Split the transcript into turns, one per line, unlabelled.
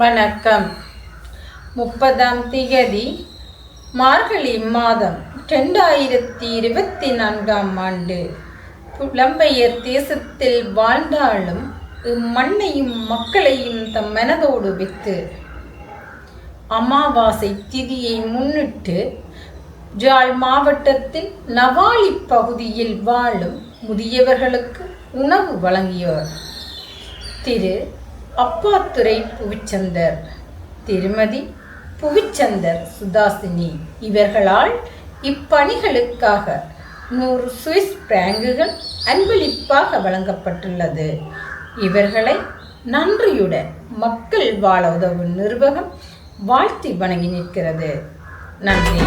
வணக்கம். முப்பதாம் திகதி மார்கழி மாதம் ரெண்டாயிரத்தி இருபத்தி நான்காம் ஆண்டு. புலம்பெயர் தேசத்தில் வாழ்ந்தாலும் இம்மண்ணையும் மக்களையும் தம் மனதோடு வித்து அமாவாசை திதியை முன்னிட்டு ஜாழ் மாவட்டத்தில் நவாலி பகுதியில் வாழும் முதியவர்களுக்கு உணவு வழங்கியவர் திரு. அப்பாத்துறை புவிச்சந்தர் திருமதி புவிச்சந்தர் சுதாசினி. இவர்களால் இப்பணிகளுக்காக நூறு சுவிஸ் பிராங்குகள் அன்பளிப்பாக வழங்கப்பட்டுள்ளது. இவர்களை நன்றியுடன் மக்கள் வாழ உதவும் நிர்வாகம் வாழ்த்தி வணங்கி நிற்கிறது. நன்றி.